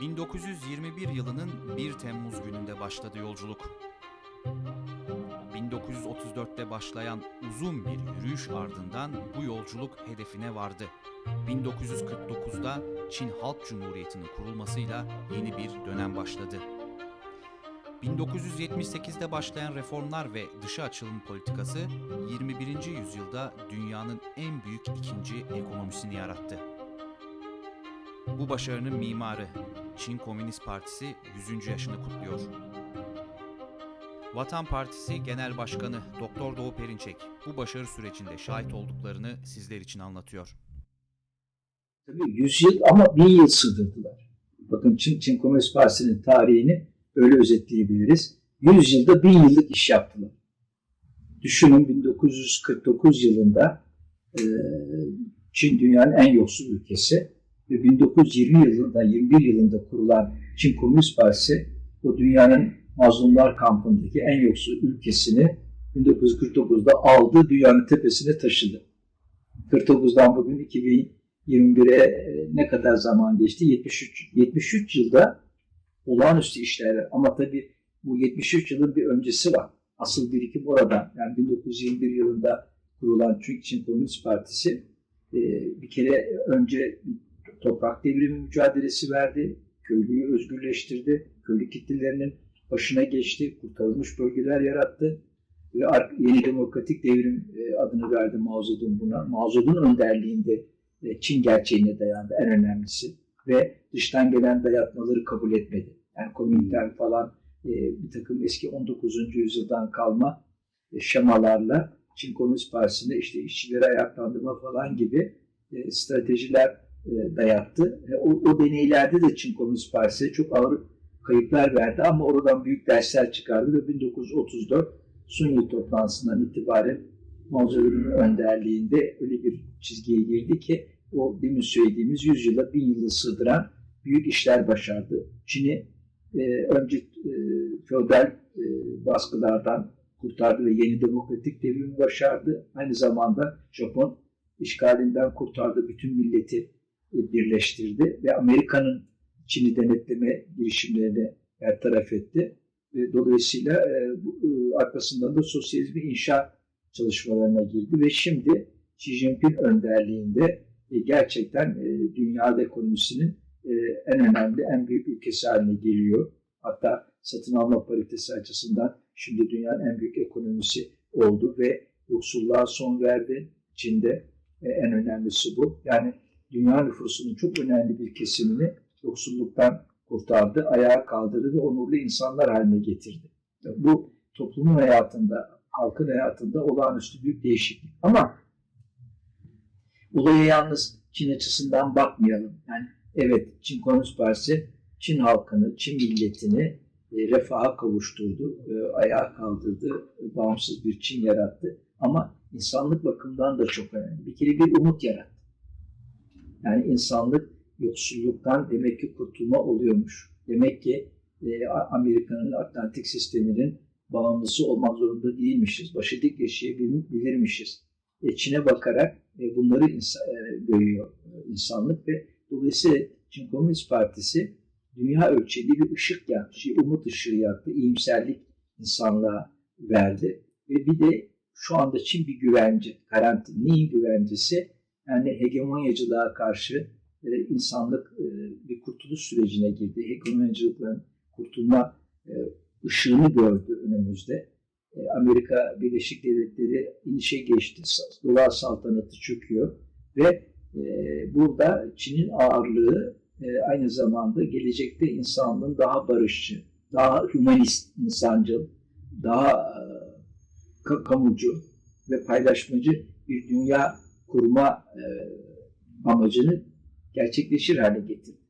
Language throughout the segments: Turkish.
1921 yılının 1 Temmuz gününde başladı yolculuk. 1934'te başlayan uzun bir yürüyüş ardından bu yolculuk hedefine vardı. 1949'da Çin Halk Cumhuriyeti'nin kurulmasıyla yeni bir dönem başladı. 1978'de başlayan reformlar ve dışa açılım politikası 21. yüzyılda dünyanın en büyük ikinci ekonomisini yarattı. Bu başarının mimarı Çin Komünist Partisi 100. yaşını kutluyor. Vatan Partisi Genel Başkanı Doktor Doğu Perinçek bu başarı sürecinde şahit olduklarını sizler için anlatıyor. Tabii 100 yıl ama 1000 yıl sığdırdılar. Bakın Çin, Çin Komünist Partisi'nin tarihini öyle özetleyebiliriz. 100 yılda 1000 yıllık iş yaptılar. Düşünün 1949 yılında Çin dünyanın en yoksul ülkesi 1920 yılında 21 yılında kurulan Çin Komünist Partisi o dünyanın mazlumlar kampındaki en yoksul ülkesini 1949'da aldı, dünyanın tepesine taşıdı. 49'dan bugün 2021'e ne kadar zaman geçti? 73. 73 yılda olağanüstü işler ama tabii bu 73 yılın bir öncesi var. Asıl birikim orada. Yani 1921 yılında kurulan Çin Komünist Partisi e, bir kere önce toprak devrimi mücadelesi verdi. Köylüyü özgürleştirdi. Köylü kitlelerinin başına geçti. Kurtarılmış bölgeler yarattı. Ve yeni demokratik devrim e, adını verdi Mao Zedong buna. Mao Zedong önderliğinde e, Çin gerçeğine dayandı en önemlisi. Ve dıştan gelen dayatmaları kabul etmedi. Yani komüniter falan e, bir takım eski 19. yüzyıldan kalma şemalarla Çin Komünist Partisi'nde işte işçileri ayaklandırma falan gibi stratejiler dayattı. O, o deneylerde de Çin Komünist Partisi çok ağır kayıplar verdi ama oradan büyük dersler çıkardı ve 1934 Sunyi toplantısından itibaren Mao önderliğinde öyle bir çizgiye girdi ki o demin söylediğimiz 100 yıla 1000 yılı sığdıran büyük işler başardı. Çin'i e, önce e, feodal e, baskılardan kurtardı ve yeni demokratik devrimi başardı. Aynı zamanda Japon işgalinden kurtardı, bütün milleti e, birleştirdi ve Amerika'nın Çin'i denetleme girişimlerini bertaraf etti. Ve dolayısıyla e, e, arkasından da sosyalizmi inşa çalışmalarına girdi ve şimdi Xi Jinping önderliğinde e, gerçekten e, dünya ekonomisinin e, en önemli, en büyük ülkesi haline geliyor. Hatta satın alma paritesi açısından şimdi dünyanın en büyük ekonomisi oldu ve yoksulluğa son verdi Çin'de. E, en önemlisi bu. Yani dünya nüfusunun çok önemli bir kesimini yoksulluktan kurtardı, ayağa kaldırdı ve onurlu insanlar haline getirdi. Bu toplumun hayatında, halkın hayatında olağanüstü büyük değişiklik. Ama olaya yalnız Çin açısından bakmayalım. Yani evet Çin Komünist Partisi Çin halkını, Çin milletini e, refaha kavuşturdu, e, ayağa kaldırdı, e, bağımsız bir Çin yarattı. Ama insanlık bakımından da çok önemli. Bir kere bir umut yarattı. Yani insanlık yoksulluktan demek ki kurtulma oluyormuş. Demek ki e, Amerika'nın Atlantik sisteminin bağımlısı olmak zorunda değilmişiz. Başı dik yaşayabilirmişiz. E, Çin'e bakarak e, bunları insan, e, görüyor e, insanlık ve dolayısıyla Çin Komünist Partisi dünya ölçeğinde bir ışık yaktı, şey, umut ışığı yaktı, iyimserlik insanlığa verdi. Ve bir de şu anda Çin bir güvence, karantin. Neyin güvencesi? Yani hegemonyacılığa karşı e, insanlık e, bir kurtuluş sürecine girdi. Hegemonyacılıkların kurtulma e, ışığını gördü önümüzde. E, Amerika Birleşik Devletleri inişe geçti. Dolar saltanatı çöküyor ve e, burada Çin'in ağırlığı e, aynı zamanda gelecekte insanlığın daha barışçı, daha humanist, insancıl, daha e, kamucu ve paylaşmacı bir dünya kurma e, amacını gerçekleşir hale getirdi.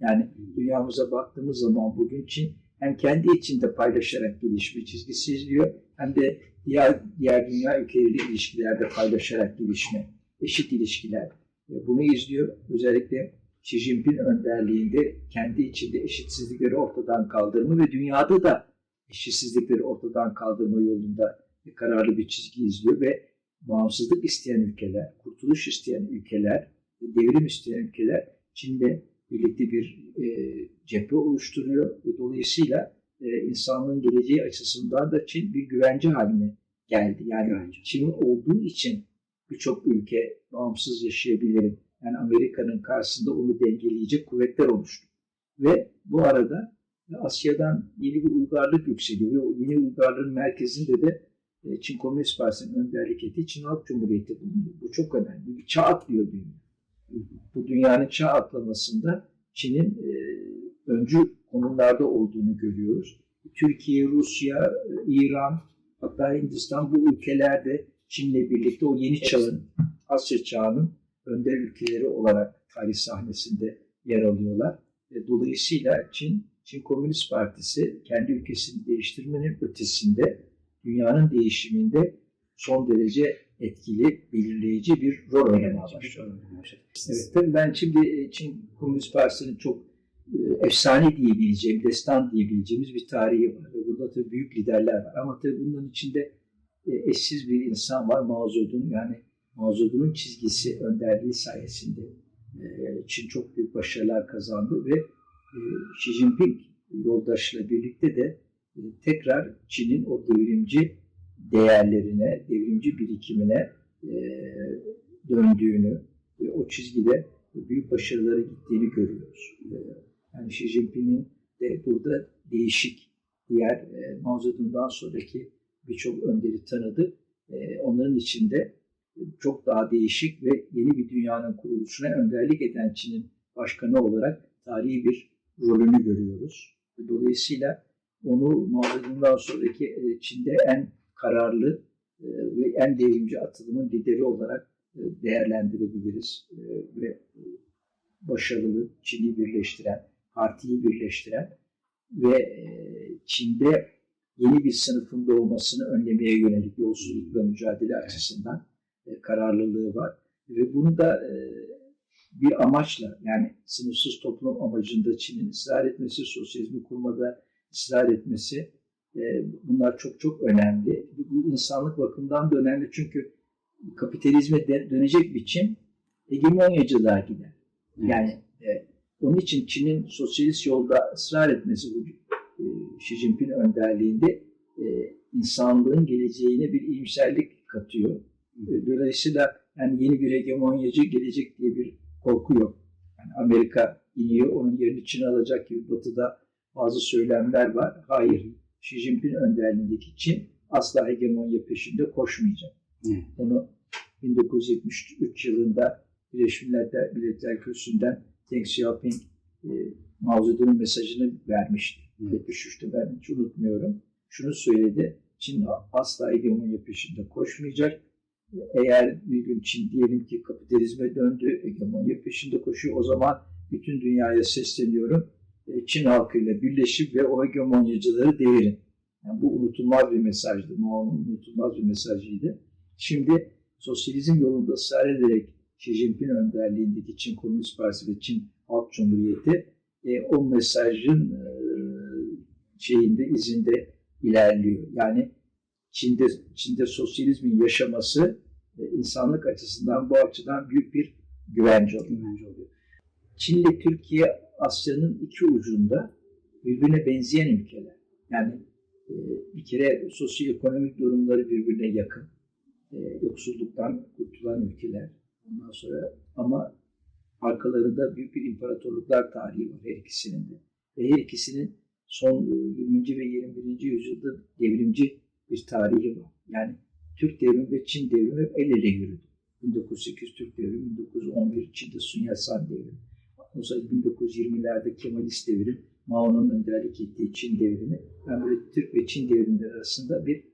Yani dünyamıza baktığımız zaman bugün Çin hem kendi içinde paylaşarak gelişme çizgisi izliyor hem de diğer, diğer dünya ülkeleriyle ilişkilerde paylaşarak gelişme, eşit ilişkiler e, bunu izliyor. Özellikle Xi Jinping önderliğinde kendi içinde eşitsizlikleri ortadan kaldırma ve dünyada da eşitsizlikleri ortadan kaldırma yolunda kararlı bir çizgi izliyor ve bağımsızlık isteyen ülkeler, kurtuluş isteyen ülkeler, devrim isteyen ülkeler Çin'de birlikte bir e, cephe oluşturuyor. Ve dolayısıyla e, insanlığın geleceği açısından da Çin bir güvence haline geldi. Yani Güvence. Çin olduğu için birçok ülke bağımsız yaşayabilirim. Yani Amerika'nın karşısında onu dengeleyecek kuvvetler oluştu. Ve bu arada Asya'dan yeni bir uygarlık yükseliyor. O yeni uygarlığın merkezinde de Çin Komünist Partisi'nin önderlik ettiği Çin Halk Cumhuriyeti bulunuyor. Bu çok önemli. Bir çağ atlıyor dünya. Bu dünyanın çağ atlamasında Çin'in e, öncü konumlarda olduğunu görüyoruz. Türkiye, Rusya, e, İran, hatta Hindistan bu ülkelerde Çin'le birlikte o yeni çağın, Asya çağının önder ülkeleri olarak tarih sahnesinde yer alıyorlar. E, Dolayısıyla Çin, Çin Komünist Partisi kendi ülkesini değiştirmenin ötesinde dünyanın değişiminde son derece etkili, belirleyici bir rol oynamaya başlıyor. Evet, tabii ben şimdi e, Çin Komünist Partisi'nin çok e, efsane diyebileceğim, destan diyebileceğimiz bir tarihi var. Ve burada tabii büyük liderler var. Ama tabii bunların içinde e, eşsiz bir insan var. Mao Zedong yani Mao Zedong'un çizgisi, önderliği sayesinde Çin çok büyük başarılar kazandı ve Xi Jinping yoldaşıyla birlikte de tekrar Çin'in o devrimci değerlerine, devrimci birikimine e, döndüğünü ve o çizgide büyük başarılara gittiğini görüyoruz. E, Yani Xi Jinping'in de burada değişik diğer e, Mao Zedong'dan sonraki birçok önderi tanıdı. E, onların içinde çok daha değişik ve yeni bir dünyanın kuruluşuna önderlik eden Çin'in başkanı olarak tarihi bir rolünü görüyoruz. Dolayısıyla onu Mao sonraki e, Çin'de en kararlı e, ve en devrimci atılımın lideri olarak e, değerlendirebiliriz. Ve başarılı, Çin'i birleştiren, partiyi birleştiren ve Çin'de yeni bir sınıfın doğmasını önlemeye yönelik yolsuzlukla mücadele açısından kararlılığı var. Ve bunu da bir amaçla yani sınıfsız toplum amacında Çin'in ısrar etmesi, sosyalizmi kurmada ısrar etmesi e, bunlar çok çok önemli. Bu insanlık bakımından da önemli çünkü kapitalizme de- dönecek bir Çin hegemonyacılığa gider. Yani e, onun için Çin'in sosyalist yolda ısrar etmesi bu e, Xi Jinping önderliğinde e, insanlığın geleceğine bir iyimserlik katıyor. E, Dolayısıyla yani yeni bir hegemonyacı gelecek diye bir korku yok. Yani Amerika iniyor, onun yerini Çin alacak gibi batıda bazı söylemler var. Hayır, Xi Jinping önderliğindeki Çin asla hegemonya peşinde koşmayacak. Evet. Onu 1973 yılında Birleşmiş Milletler, Milletler Kürsüsü'nden Deng Xiaoping e, Mao Zedong'un mesajını vermişti. Evet. 73'te ben hiç unutmuyorum. Şunu söyledi, Çin asla hegemonya peşinde koşmayacak. Eğer bir gün Çin diyelim ki kapitalizme döndü, hegemonya peşinde koşuyor, o zaman bütün dünyaya sesleniyorum. E, Çin halkıyla birleşip ve o hegemonyacıları devirin. Yani bu unutulmaz bir mesajdı. Mao'nun unutulmaz bir mesajıydı. Şimdi sosyalizm yolunda ısrar ederek Xi Jinping önderliğindeki Çin Komünist Partisi ve Çin Halk Cumhuriyeti e, o mesajın e, şeyinde izinde ilerliyor. Yani Çin'de Çin'de sosyalizmin yaşaması e, insanlık açısından bu açıdan büyük bir güvence oluyor. Güvence oluyor. Çin ile Türkiye Asya'nın iki ucunda birbirine benzeyen ülkeler. Yani e, bir kere sosyoekonomik durumları birbirine yakın. E, yoksulluktan kurtulan ülkeler. Ondan sonra ama arkalarında büyük bir imparatorluklar tarihi var her ikisinin de. Ve her ikisinin son e, 20. ve 21. yüzyılda devrimci bir tarihi var. Yani Türk devrimi ve Çin devrimi el ele yürüdü. 1908 Türk devrimi, 1911 Çin'de Sun Yat-sen devrimi. Zaman 1920'lerde Kemalist devrim, Mao'nun önderlik ettiği Çin devrimi. Yani böyle Türk ve Çin devrimleri arasında bir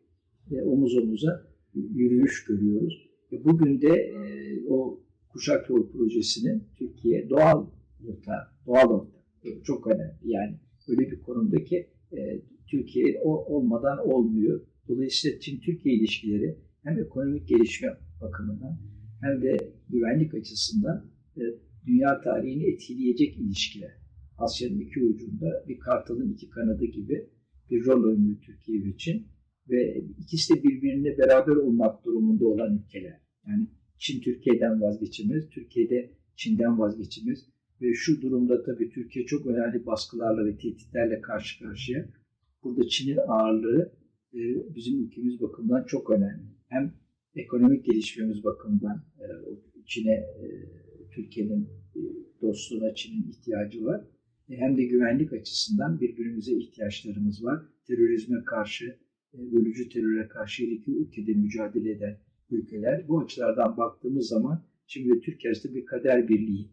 e, omuz omuza yürüyüş görüyoruz. E, bugün de e, o Kuşak Yol Projesi'nin Türkiye doğal ortağı, doğal ortağı. E, çok önemli. Yani öyle bir konumda ki e, Türkiye o, olmadan olmuyor. Dolayısıyla Çin-Türkiye ilişkileri hem ekonomik gelişme bakımından hem de güvenlik açısından e, dünya tarihini etkileyecek ilişkiler. Asya'nın iki ucunda bir kartalın iki kanadı gibi bir rol oynuyor Türkiye ve Çin. Ve ikisi de birbirine beraber olmak durumunda olan ülkeler. Yani Çin Türkiye'den vazgeçemez, Türkiye'de Çin'den vazgeçemez. Ve şu durumda tabii Türkiye çok önemli baskılarla ve tehditlerle karşı karşıya. Burada Çin'in ağırlığı e, bizim ülkemiz bakımından çok önemli. Hem ekonomik gelişmemiz bakımından e, Çin'e e, Türkiye'nin e, dostluğuna Çin'in ihtiyacı var. E, hem de güvenlik açısından birbirimize ihtiyaçlarımız var. Terörizme karşı, e, bölücü teröre karşı her iki ülkede mücadele eden ülkeler. Bu açılardan baktığımız zaman şimdi Türkiye arasında bir kader birliği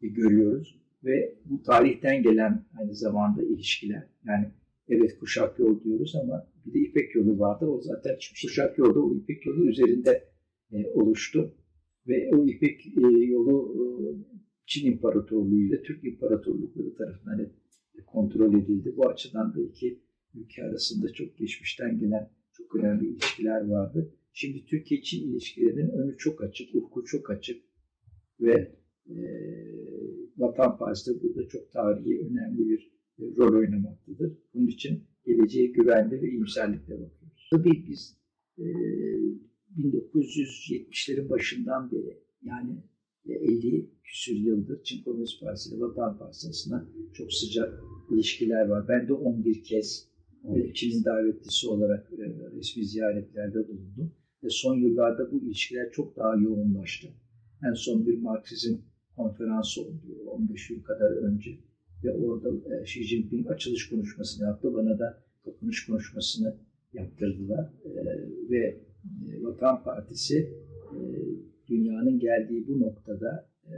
görüyoruz. Ve bu tarihten gelen aynı zamanda ilişkiler. Yani evet kuşak yol diyoruz ama bir de İpek yolu vardı. O zaten kuşak yolda o İpek yolu üzerinde oluştu. Ve o İpek e, yolu e, Çin İmparatorluğu ile Türk İmparatorlukları tarafından hep kontrol edildi. Bu açıdan da iki ülke arasında çok geçmişten gelen çok önemli ilişkiler vardı. Şimdi Türkiye-Çin ilişkilerinin önü çok açık, ufku çok açık ve e, Vatan Partisi burada çok tarihi önemli bir rol oynamaktadır. Bunun için geleceğe güvenli ve iyimserlikle bakıyoruz. Tabii biz e, 1970'lerin başından beri yani 50 küsür yıldır Çin Komünist Partisi ile Vatan Partisi arasında çok sıcak ilişkiler var. Ben de 11 kez e, Çin'in davetlisi olarak e, resmi ziyaretlerde bulundum. Ve son yıllarda bu ilişkiler çok daha yoğunlaştı. En son bir Marksizm konferansı oldu 15 yıl kadar önce. Ve orada e, Xi Jinping açılış konuşmasını yaptı. Bana da kapanış konuşmasını yaptırdılar. Ve Vatan Partisi e, dünyanın geldiği bu noktada e,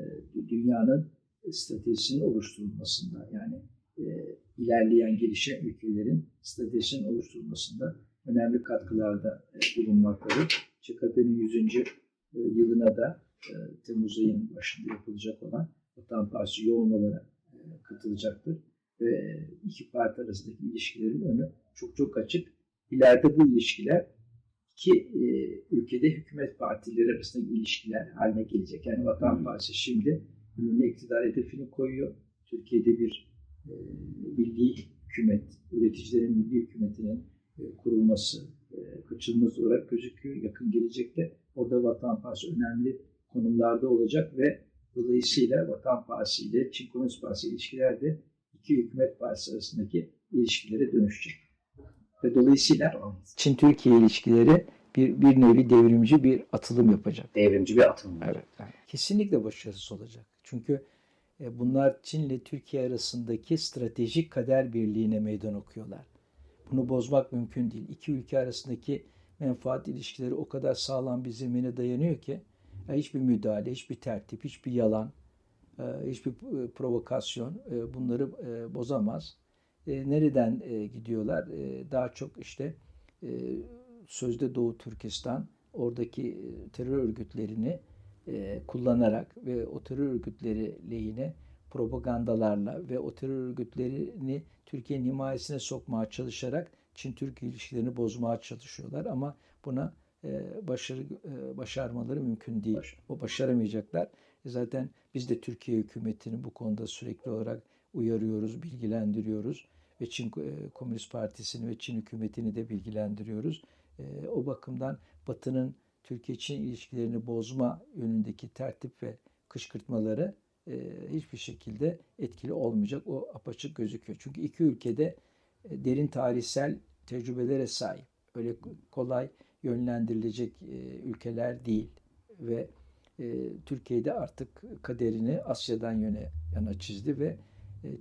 dünyanın stratejisinin oluşturulmasında yani e, ilerleyen gelişen ülkelerin stratejisinin oluşturulmasında önemli katkılarda bulunmaktadır. ÇKP'nin 100. yılına da Temmuz ayının başında yapılacak olan Vatan Partisi yoğun olarak katılacaktır. Ve iki parti arasındaki ilişkilerin önü çok çok açık. İleride bu ilişkiler ki e, ülkede hükümet partileri arasındaki ilişkiler haline gelecek. Yani Vatan Partisi şimdi ürünü iktidar hedefini koyuyor. Türkiye'de bir e, milli hükümet, üreticilerin milli hükümetinin e, kurulması e, kaçınılmaz olarak gözüküyor. Yakın gelecekte orada Vatan Partisi önemli konumlarda olacak ve dolayısıyla Vatan Partisi ile Çin Komünist Partisi ilişkilerde iki hükümet partisi arasındaki ilişkilere dönüşecek. Ve dolayısıyla Çin-Türkiye ilişkileri bir, bir nevi devrimci bir atılım yapacak. Devrimci bir atılım. Evet. Kesinlikle başarısız olacak. Çünkü e, bunlar Çin ile Türkiye arasındaki stratejik kader birliğine meydan okuyorlar. Bunu bozmak mümkün değil. İki ülke arasındaki menfaat ilişkileri o kadar sağlam bir zemine dayanıyor ki hiçbir müdahale, hiçbir tertip, hiçbir yalan, e, hiçbir e, provokasyon bunları bozamaz. Nereden gidiyorlar? Daha çok işte sözde Doğu Türkistan oradaki terör örgütlerini kullanarak ve o terör örgütleri lehine propagandalarla ve o terör örgütlerini Türkiye'nin himayesine sokmaya çalışarak Çin-Türk ilişkilerini bozmaya çalışıyorlar ama buna başarı başarmaları mümkün değil. O başaramayacaklar. E zaten biz de Türkiye hükümetini bu konuda sürekli olarak uyarıyoruz, bilgilendiriyoruz ve Çin Komünist Partisi'ni ve Çin hükümetini de bilgilendiriyoruz. O bakımdan Batı'nın Türkiye-Çin ilişkilerini bozma yönündeki tertip ve kışkırtmaları hiçbir şekilde etkili olmayacak. O apaçık gözüküyor. Çünkü iki ülkede derin tarihsel tecrübelere sahip. Öyle kolay yönlendirilecek ülkeler değil ve Türkiye'de artık kaderini Asya'dan yöne yana çizdi ve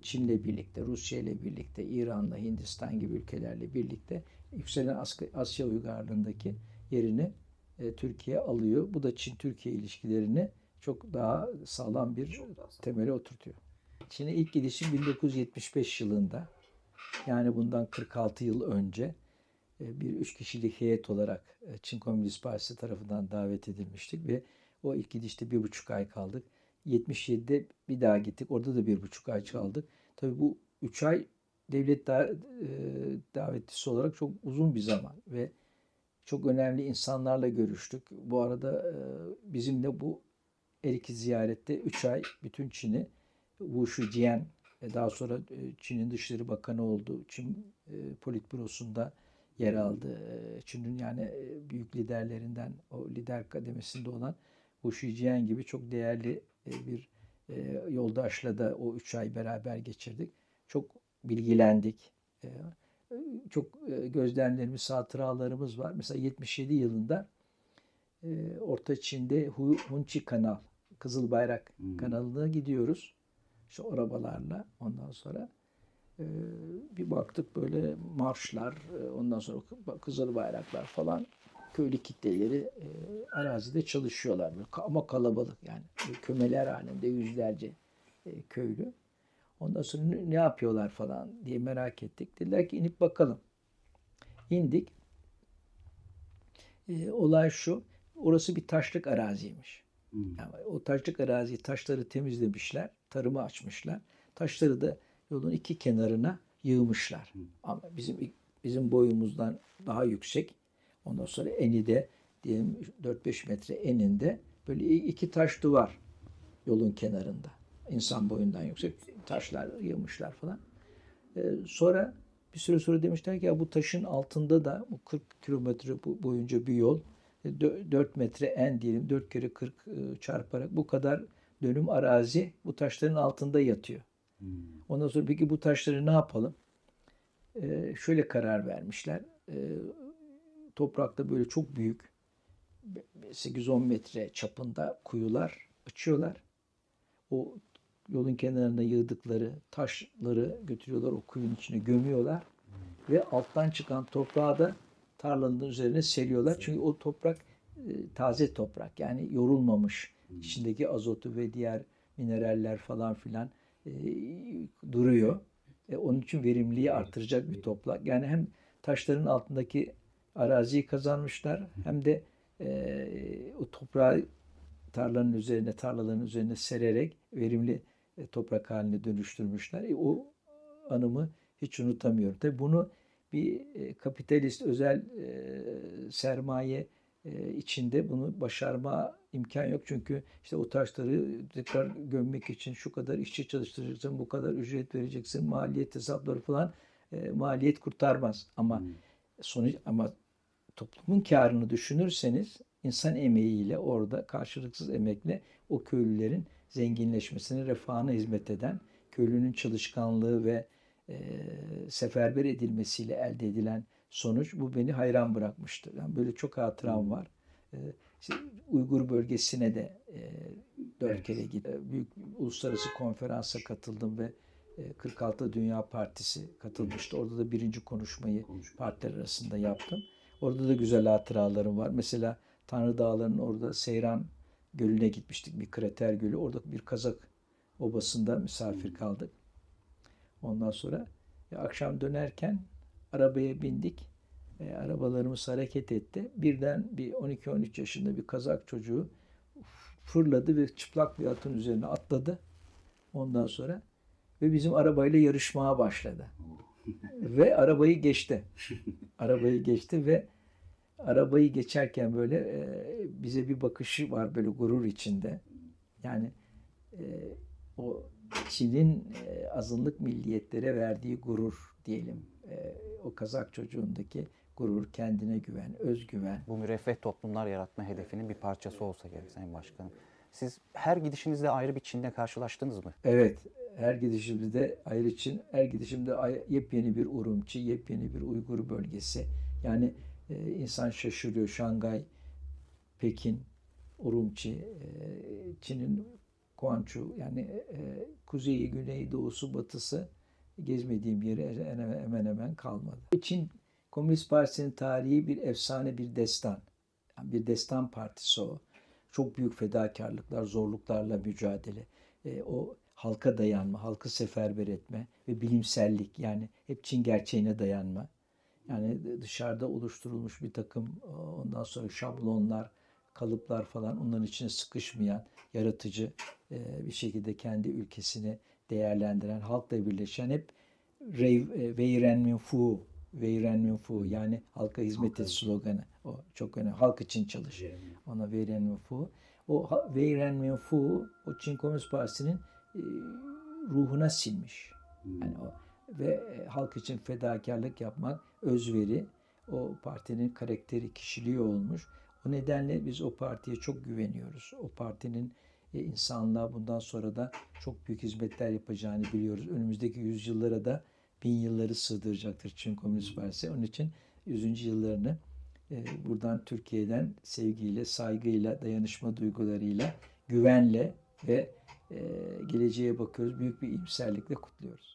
Çin'le birlikte, Rusya ile birlikte, İran'la, Hindistan gibi ülkelerle birlikte yükselen Asya uygarlığındaki yerini Türkiye alıyor. Bu da Çin-Türkiye ilişkilerini çok daha sağlam bir temele oturtuyor. Çin'e ilk gidişim 1975 yılında. Yani bundan 46 yıl önce bir üç kişilik heyet olarak Çin Komünist Partisi tarafından davet edilmiştik ve o ilk gidişte bir buçuk ay kaldık. 77'de bir daha gittik. Orada da bir buçuk ay kaldık. Tabii bu üç ay devlet da, e, davetlisi olarak çok uzun bir zaman ve çok önemli insanlarla görüştük. Bu arada e, bizimle bu Erik'i ziyarette 3 ay bütün Çin'i Wu Shijian e, daha sonra e, Çin'in Dışişleri Bakanı oldu. Çin e, Politbürosu'nda yer aldı. E, Çin'in yani e, büyük liderlerinden o lider kademesinde olan Wu Shijian gibi çok değerli bir E, yoldaşla da o üç ay beraber geçirdik. Çok bilgilendik. E, çok e, gözlemlerimiz, hatıralarımız var. Mesela 77 yılında e, Orta Çin'de Hu- Hunchi Kanal, Kızıl Bayrak Hmm. kanalına gidiyoruz. İşte arabalarla ondan sonra e, bir baktık böyle marşlar, e, ondan sonra Kızıl Bayraklar falan köylü kitleleri e, arazide çalışıyorlar. Ama kalabalık yani. Kömeler halinde yüzlerce e, köylü. Ondan sonra ne, yapıyorlar falan diye merak ettik. Dediler ki inip bakalım. İndik. E, olay şu. Orası bir taşlık araziymiş. Hmm. Yani o taşlık arazi taşları temizlemişler. Tarımı açmışlar. Taşları da yolun iki kenarına yığmışlar. Ama bizim bizim boyumuzdan daha yüksek. Ondan sonra eni de diyelim 4-5 metre eninde böyle iki taş duvar yolun kenarında. İnsan boyundan yüksek taşlar yığmışlar falan. Ee, sonra bir süre sonra demişler ki ya bu taşın altında da bu 40 kilometre boyunca bir yol. E, 4 metre en diyelim 4 kere 40 e, çarparak bu kadar dönüm arazi bu taşların altında yatıyor. Hmm. Ondan sonra peki bu taşları ne yapalım? Ee, şöyle karar vermişler. Ee, toprakta böyle çok büyük 8-10 metre çapında kuyular açıyorlar. O yolun kenarına yığdıkları taşları götürüyorlar o kuyunun içine gömüyorlar ve alttan çıkan toprağı da tarlanın üzerine seriyorlar. Çünkü o toprak e, taze toprak yani yorulmamış. İçindeki azotu ve diğer mineraller falan filan e, duruyor. E, onun için verimliliği artıracak bir toprak. Yani hem taşların altındaki araziyi kazanmışlar hem de e, o toprağı tarlanın üzerine, tarlaların üzerine sererek verimli e, toprak haline dönüştürmüşler. E, o anımı hiç unutamıyorum. Tabii bunu bir e, kapitalist özel e, sermaye e, içinde bunu başarma imkan yok. Çünkü işte o taşları tekrar gömmek için şu kadar işçi çalıştıracaksın, bu kadar ücret vereceksin, maliyet hesapları falan e, maliyet kurtarmaz. Ama Hmm. sonuç ama toplumun karını düşünürseniz insan emeğiyle orada karşılıksız emekle o köylülerin zenginleşmesine, refahına hizmet eden köylünün çalışkanlığı ve e, seferber edilmesiyle elde edilen sonuç bu beni hayran bırakmıştı. Yani böyle çok hatıram var. E, işte Uygur bölgesine de e, dört Evet. kere gittim. Büyük uluslararası konferansa katıldım ve e, 46 Dünya Partisi katılmıştı. Orada da birinci konuşmayı Konuşma. partiler arasında yaptım. Orada da güzel hatıralarım var. Mesela Tanrı Dağları'nın orada Seyran Gölü'ne gitmiştik. Bir krater gölü. Orada bir Kazak obasında misafir kaldık. Ondan sonra e, akşam dönerken arabaya bindik. E, arabalarımız hareket etti. Birden bir 12-13 yaşında bir Kazak çocuğu fırladı ve çıplak bir atın üzerine atladı. Ondan sonra ve bizim arabayla yarışmaya başladı. Ve arabayı geçti. Arabayı geçti ve arabayı geçerken böyle e, bize bir bakışı var böyle gurur içinde. Yani e, o Çin'in e, azınlık milliyetlere verdiği gurur diyelim. E, o Kazak çocuğundaki gurur, kendine güven, özgüven. bu müreffeh toplumlar yaratma hedefinin bir parçası olsa gerek Sayın Başkanım. Siz her gidişinizde ayrı bir Çin'le karşılaştınız mı? Evet, her gidişimde ayrı için, her gidişimde yepyeni bir Urumçi, yepyeni bir Uygur bölgesi. Yani e, insan şaşırıyor. Şangay, Pekin, Urumçi, e, Çin'in Guangzhou yani e, kuzeyi, güneyi, doğusu, batısı gezmediğim yeri hemen, hemen kalmadı. Çin Komünist Partisi'nin tarihi bir efsane, bir destan. Yani bir destan partisi o. Çok büyük fedakarlıklar, zorluklarla mücadele. E, o halka dayanma, halkı seferber etme ve bilimsellik yani hep Çin gerçeğine dayanma. Yani dışarıda oluşturulmuş bir takım ondan sonra şablonlar, kalıplar falan onların içine sıkışmayan, yaratıcı e, bir şekilde kendi ülkesini değerlendiren, halkla birleşen hep e, Wei Fu, Wei Fu yani halka hizmet et sloganı. O çok önemli. Halk için çalış. Ona Wei Fu. O Wei Fu o Çin Komünist Partisi'nin ruhuna silmiş. Yani o ve e, halk için fedakarlık yapmak, özveri o partinin karakteri, kişiliği olmuş. O nedenle biz o partiye çok güveniyoruz. O partinin e, insanlığa bundan sonra da çok büyük hizmetler yapacağını biliyoruz. Önümüzdeki yüzyıllara da bin yılları sığdıracaktır Çin Komünist Partisi. Onun için 100. yıllarını e, buradan Türkiye'den sevgiyle, saygıyla, dayanışma duygularıyla, güvenle ve e, geleceğe bakıyoruz. Büyük bir iyimserlikle kutluyoruz.